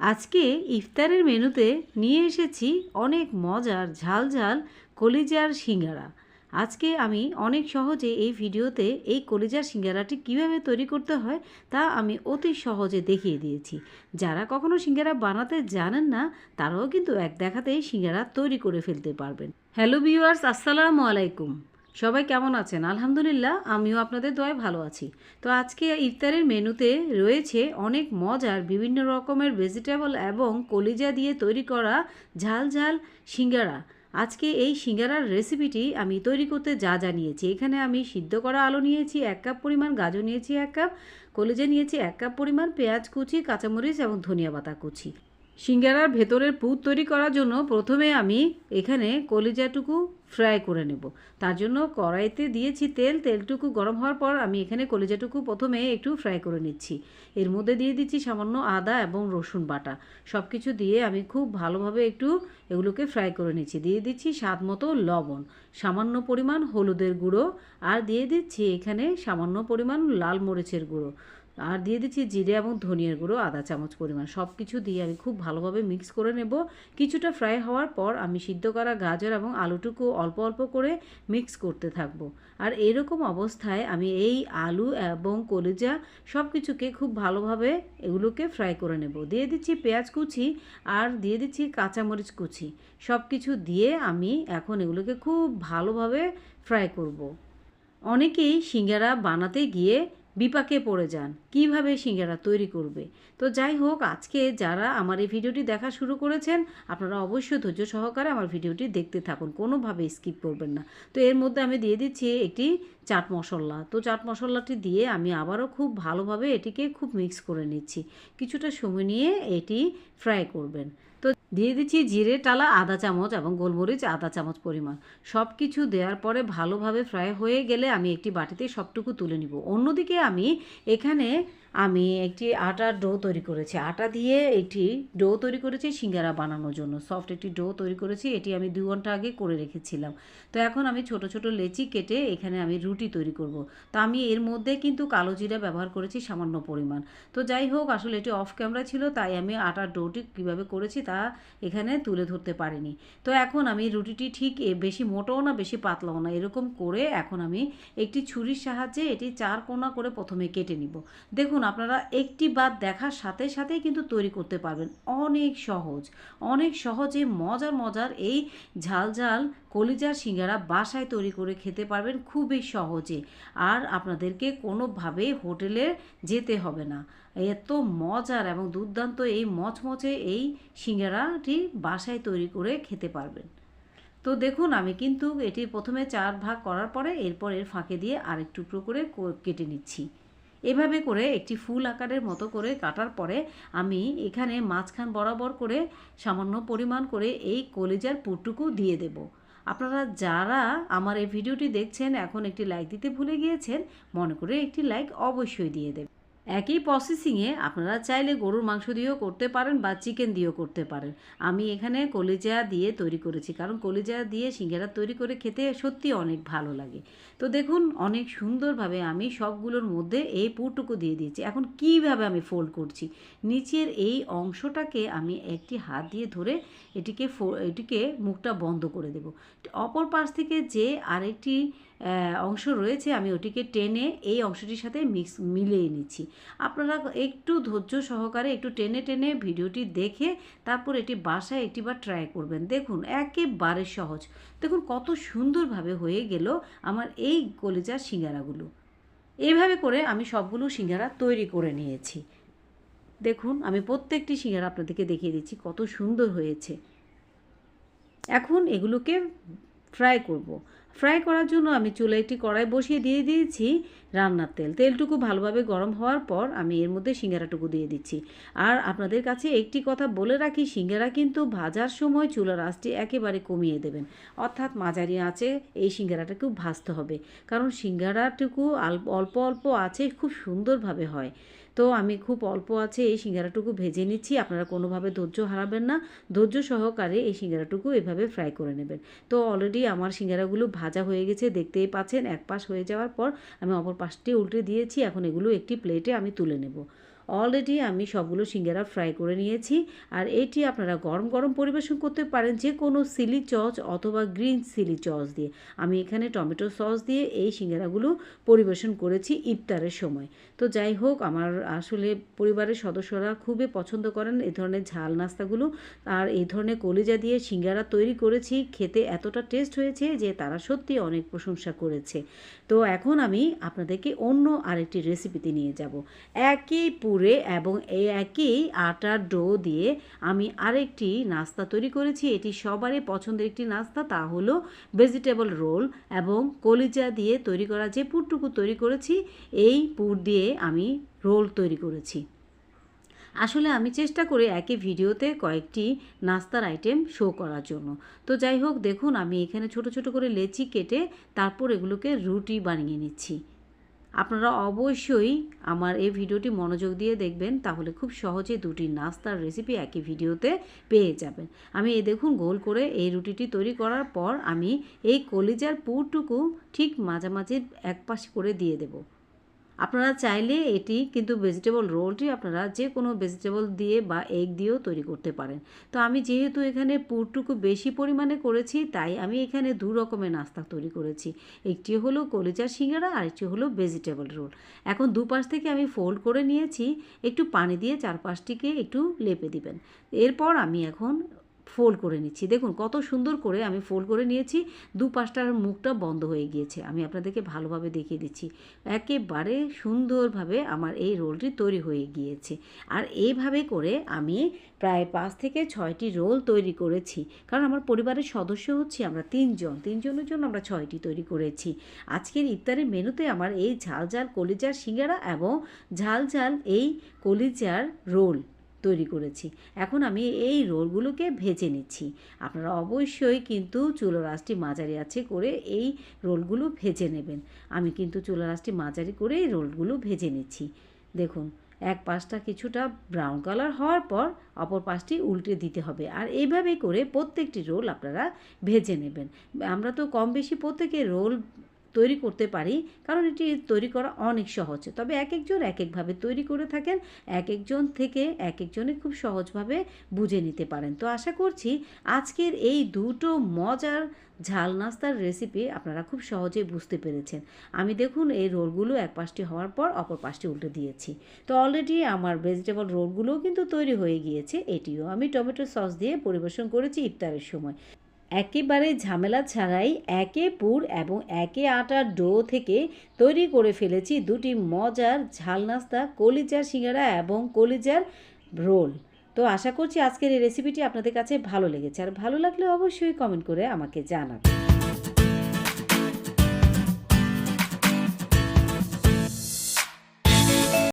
আজকে ইফতারের মেনুতে নিয়ে এসেছি অনেক মজার ঝাল ঝাল কলিজার সিঙ্গারা। আজকে আমি অনেক সহজে এই ভিডিওতে এই কলিজার সিঙ্গারাটি কীভাবে তৈরি করতে হয় তা আমি অতি সহজে দেখিয়ে দিয়েছি। যারা কখনো সিঙ্গারা বানাতে জানেন না, তারাও কিন্তু এক দেখাতেই সিঙ্গারা তৈরি করে ফেলতে পারবেন। হ্যালো ভিউয়ার্স, আসসালামু আলাইকুম। সবাই কেমন আছেন? আলহামদুলিল্লাহ, আমিও আপনাদের দয় ভালো আছি। তো আজকে ইফতারের মেনুতে রয়েছে অনেক মজার বিভিন্ন রকমের ভেজিটেবল এবং কলিজা দিয়ে তৈরি করা ঝাল ঝাল সিঙ্গারা। আজকে এই সিঙ্গারার রেসিপিটি আমি তৈরি করতে যা যা নিয়েছি। এখানে আমি সিদ্ধ করা আলু নিয়েছি, এক কাপ পরিমাণ গাজর নিয়েছি, এক কাপ কলিজা নিয়েছি, এক কাপ পরিমাণ পেঁয়াজ কুচি, কাঁচামরিচ এবং ধনিয়া পাতা কুচি। সিঙ্গারার ভেতরের পুর তৈরি করার জন্য প্রথমে আমি এখানে কলিজাটুকু ফ্রাই করে নেব। তার জন্য কড়াইতে দিয়েছি তেল। তেলটুকু গরম হওয়ার পর আমি এখানে কলিজাটুকু প্রথমে একটু ফ্রাই করে নিচ্ছি। এর মধ্যে দিয়ে দিচ্ছি সামান্য আদা এবং রসুন বাটা। সব কিছু দিয়ে আমি খুব ভালোভাবে একটু এগুলোকে ফ্রাই করে নিচ্ছি। দিয়ে দিচ্ছি স্বাদ মতো লবণ, সামান্য পরিমাণ হলুদের গুঁড়ো আর দিয়ে দিচ্ছি এখানে সামান্য পরিমাণ লাল মরিচের গুঁড়ো। আর দিয়ে দিচ্ছি জিরে এবং ধনিয়ার গুঁড়ো আধা চামচ পরিমাণ। সব কিছু দিয়ে আমি খুব ভালোভাবে মিক্স করে নেব। কিছুটা ফ্রাই হওয়ার পর আমি সিদ্ধ করা গাজর এবং আলুটুকু অল্প অল্প করে মিক্স করতে থাকব। আর এরকম অবস্থায় আমি এই আলু এবং কলিজা সব কিছুকে খুব ভালোভাবে এগুলোকে ফ্রাই করে নেব। দিয়ে দিচ্ছি পেঁয়াজ কুচি আর দিয়ে দিচ্ছি কাঁচামরিচ কুচি। সব কিছু দিয়ে আমি এখন এগুলোকে খুব ভালোভাবে ফ্রাই করব। অনেকেই সিঙ্গারা বানাতে গিয়ে বিপাকে পড়ে যান, কীভাবে সিঙ্গারা তৈরি করবে? তো যাই হোক, আজকে যারা আমার এই ভিডিওটি দেখা শুরু করেছেন, আপনারা অবশ্যই ধৈর্য সহকারে আমার ভিডিওটি দেখতে থাকুন কোনোভাবে স্কিপ করবেন না। তো এর মধ্যে আমি দিয়ে দিচ্ছি একটি চাট মশলা। তো চাট মশলাটি দিয়ে আমি আবারও খুব ভালোভাবে এটিকে খুব মিক্স করে নিচ্ছি। কিছুটা সময় নিয়ে এটি ফ্রাই করবেন। দিয়ে দিচ্ছি জিরে, টালা আধা চামচ এবং গোলমরিচ আধা চামচ পরিমাণ। সব কিছু দেওয়ার পরে ভালোভাবে ফ্রাই হয়ে গেলে আমি একটি বাটিতে সবটুকু তুলে নিব। অন্যদিকে আমি এখানে আমি একটি আটার ডো তৈরি করেছি। আটা দিয়ে একটি ডো তৈরি করেছি সিঙ্গারা বানানোর জন্য। সফট একটি ডো তৈরি করেছি, এটি আমি দু ঘণ্টা আগে করে রেখেছিলাম। তো এখন আমি ছোট ছোট লেচি কেটে এখানে আমি রুটি তৈরি করব। তো আমি এর মধ্যে কিন্তু কালো জিরা ব্যবহার করেছি সামান্য পরিমাণ। তো যাই হোক, আসলে এটি অফ ক্যামেরা ছিল, তাই আমি আটার ডোটি কীভাবে করেছি তা এখানে তুলে ধরতে পারিনি। তো এখন আমি রুটিটি ঠিক বেশি মোটাও না, বেশি পাতলাও না, এরকম করে এখন আমি একটি ছুরির সাহায্যে এটি চার কোনা করে প্রথমে কেটে নিব। দেখুন আপনারা একটি বাদ দেখার সাথে সাথেই কিন্তু তৈরি করতে পারবেন। অনেক সহজ। অনেক সহজে মজার মজার এই ঝাল ঝাল কলিজার সিঙ্গারা বাসায় তৈরি করে খেতে পারবেন খুবই সহজে। আর আপনাদেরকে কোনোভাবে হোটেলে যেতে হবে না। এত মজার এবং দুর্দান্ত এই মচমচে এই সিঙ্গারাটি বাসায় তৈরি করে খেতে পারবেন। তো দেখুন, আমি কিন্তু এটি প্রথমে চার ভাগ করার পরে এরপর এর ফাঁকে দিয়ে আরেক টুকরো করে কেটে নিচ্ছি। এভাবে করে একটি ফুল আকারের মতো করে কাটার পরে আমি এখানে মাঝখান বরাবর করে সামান্য পরিমাণ করে এই কলিজার পুরটুকু দিয়ে দেব। আপনারা যারা আমার এই ভিডিওটি দেখছেন, এখন একটি লাইক দিতে ভুলে গিয়েছেন, মনে করে একটি লাইক অবশ্যই দিয়ে দেবেন। একই প্রসেসিংয়ে আপনারা চাইলে গরুর মাংস দিয়েও করতে পারেন বা চিকেন দিয়েও করতে পারেন। আমি এখানে কলিজা দিয়ে তৈরি করেছি, কারণ কলিজা দিয়ে সিঙ্গারা তৈরি করে খেতে সত্যি অনেক ভালো লাগে। তো দেখুন, অনেক সুন্দরভাবে আমি সবগুলোর মধ্যে এই পুরটুকু দিয়ে দিয়েছি। এখন কীভাবে আমি ফোল্ড করছি? নিচের এই অংশটাকে আমি একটি হাত দিয়ে ধরে এটিকে ফো এটিকে মুখটা বন্ধ করে দেব। অপর পাশ থেকে যে আরেকটি অংশ রয়েছে, আমি ওটিকে টেনে এই অংশটির সাথে মিক্স মিলিয়ে নিচ্ছি। আপনারা একটু ধৈর্য সহকারে একটু টেনে টেনে ভিডিওটি দেখে তারপর এটি বাসায় একটিবার ট্রাই করবেন। দেখুন, একেবারে সহজ। দেখুন, কত সুন্দরভাবে হয়ে গেল আমার এই কলিজার সিঙ্গারাগুলো। এইভাবে করে আমি সবগুলো সিঙ্গারা তৈরি করে নিয়েছি। দেখুন, আমি প্রত্যেকটি সিঙ্গারা আপনাদেরকে দেখিয়ে দিচ্ছি, কত সুন্দর হয়েছে। এখন এগুলোকে ফ্রাই করব। ফ্রাই করার জন্য আমি চুলে একটি কড়াই বসিয়ে দিয়ে দিয়েছি রান্নার তেল। তেলটুকু ভালোভাবে গরম হওয়ার পর আমি এর মধ্যে সিঙ্গারাটুকু দিয়ে দিচ্ছি। আর আপনাদের কাছে একটি কথা বলে রাখি, সিঙ্গারা কিন্তু ভাজার সময় চুলার আঁচটি একেবারে কমিয়ে দেবেন। অর্থাৎ মাঝারি আঁচে এই সিঙ্গারাটাকেও ভাজতে হবে। কারণ সিঙ্গারাটুকু অল্প অল্প আছে খুব সুন্দরভাবে হয়। তো আমি খুব অল্প আছে এই সিঙ্গারাটুকু ভেজে নিচ্ছি। আপনারা কোনোভাবে ধৈর্য হারাবেন না। ধৈর্য সহকারে এই সিঙ্গারাটুকু এভাবে ফ্রাই করে নেবেন। তো অলরেডি আমার সিঙ্গারাগুলো ভাজা হয়ে গেছে, দেখতেই পাচ্ছেন এক পাশ হয়ে যাওয়ার পর আমি অপর পাশটি উল্টে দিয়েছি, এখন এগুলো একটি প্লেটে আমি তুলে নেব। অলরেডি আমি সবগুলো সিঙ্গারা ফ্রাই করে নিয়েছি। আর এটি আপনারা গরম গরম পরিবেশন করতে পারেন যে কোনো সিলি চচ অথবা গ্রিন সিলি চচ দিয়ে। আমি এখানে টমেটো সস দিয়ে এই সিঙ্গারাগুলো পরিবেশন করেছি ইফতারের সময়। তো যাই হোক, আমার আসলে পরিবারের সদস্যরা খুবই পছন্দ করেন এই ধরনের ঝাল নাস্তাগুলো। আর এই ধরনের কলিজা দিয়ে সিঙ্গারা তৈরি করেছি, খেতে এতটা টেস্ট হয়েছে যে তারা সত্যি অনেক প্রশংসা করেছে। তো এখন আমি আপনাদেরকে অন্য আরেকটি রেসিপিতে নিয়ে যাব। একই পুরে এবং এই একই আটার ডো দিয়ে আমি আরেকটি নাস্তা তৈরি করেছি। এটি সবারই পছন্দের একটি নাস্তা। তা হলো ভেজিটেবল রোল এবং কলিজা দিয়ে তৈরি করা যে পুরটুকু তৈরি করেছি, এই পুর দিয়ে আমি রোল তৈরি করেছি। আসলে আমি চেষ্টা করি একই ভিডিওতে কয়েকটি নাস্তার আইটেম শো করার জন্য। তো যাই হোক, দেখুন, আমি এখানে ছোট ছোট করে লেচি কেটে তারপর এগুলোকে রুটি বানিয়ে নিচ্ছি। আপনারা অবশ্যই আমার এই ভিডিওটি মনোযোগ দিয়ে দেখবেন, তাহলে খুব সহজে দুটি নাস্তার রেসিপি একই ভিডিওতে পেয়ে যাবেন। আমি এই দেখুন গোল করে এই রুটিটি তৈরি করার পর আমি এই কলিজার পুরটুকু ঠিক মাঝামাঝি এক পাশ করে দিয়ে দেবো। আপনারা চাইলে এটি কিন্তু ভেজিটেবল রোলটি আপনারা যে কোনো ভেজিটেবল দিয়ে বা এগ দিয়েও তৈরি করতে পারেন। তো আমি যেহেতু এখানে পুরটুকু বেশি পরিমাণে করেছি, তাই আমি এখানে দু রকমের নাস্তা তৈরি করেছি। একটি হলো কলিজার সিঙ্গারা আর একটি হলো ভেজিটেবল রোল এখন দুপাশ থেকে আমি ফোল্ড করে নিয়েছি। একটু পানি দিয়ে চারপাশটিকে একটু লেপে দিবেন। এরপর আমি এখন ফোল্ড করে নিচ্ছি। দেখুন, কত সুন্দর করে আমি ফোল্ড করে নিয়েছি দু পাশটার মুখটা বন্ধ হয়ে গিয়েছে। আমি আপনাদেরকে ভালোভাবে দেখিয়ে দিচ্ছি। একেবারে সুন্দরভাবে আমার এই রোলটি তৈরি হয়ে গিয়েছে। আর এইভাবে করে আমি প্রায় পাঁচ থেকে ছয়টি রোল তৈরি করেছি। কারণ আমার পরিবারের সদস্য হচ্ছে আমরা তিনজন। তিনজনের জন্য আমরা ছয়টি তৈরি করেছি। আজকের ইফতারের মেনুতে আমার এই ঝাল ঝাল কলিজার সিঙ্গারা এবং ঝাল ঝাল এই কলিজার রোল তৈরি করেছি। এখন আমি এই রোলগুলোকে ভেজে নিচ্ছি। আপনারা অবশ্যই কিন্তু চুলো রাসটি মাঝারি আছে করে এই রোলগুলো ভেজে নেবেন। আমি কিন্তু চুলো রাসটি মাঝারি করে এই রোলগুলো ভেজে নিচ্ছি। দেখুন, এক পাশটা কিছুটা ব্রাউন কালার হওয়ার পর অপর পাশটি উল্টে দিতে হবে। আর এইভাবে করে প্রত্যেকটি রোল আপনারা ভেজে নেবেন। আমরা তো কম বেশি প্রত্যেকে রোল তৈরি করতে পারি, কারণ এটি তৈরি করা অনেক সহজ। তবে এক একজন এক একভাবে তৈরি করে থাকেন এক একজন থেকে এক একজনে খুব সহজভাবে বুঝে নিতে পারেন। তো আশা করছি আজকের এই দুটো মজার ঝাল নাস্তার রেসিপি আপনারা খুব সহজেই বুঝতে পেরেছেন। আমি দেখুন এই রোলগুলো এক পাশটি হওয়ার পর অপর পাশটি উল্টে দিয়েছি। তো অলরেডি আমার ভেজিটেবল রোলগুলোও কিন্তু তৈরি হয়ে গিয়েছে, এটিও আমি টমেটো সস দিয়ে পরিবেশন করেছি ইফতারের সময়। একেবারে ঝামেলা ছাড়াই একে পুর এবং একে আটার ডো থেকে তৈরি করে ফেলেছি দুটি মজার ঝাল নাস্তা, কলিজার সিঙ্গারা এবং কলিজার রোল। তো আশা করছি আজকের এই রেসিপিটি আপনাদের কাছে ভালো লেগেছে। আর ভালো লাগলে অবশ্যই কমেন্ট করে আমাকে জানাবেন।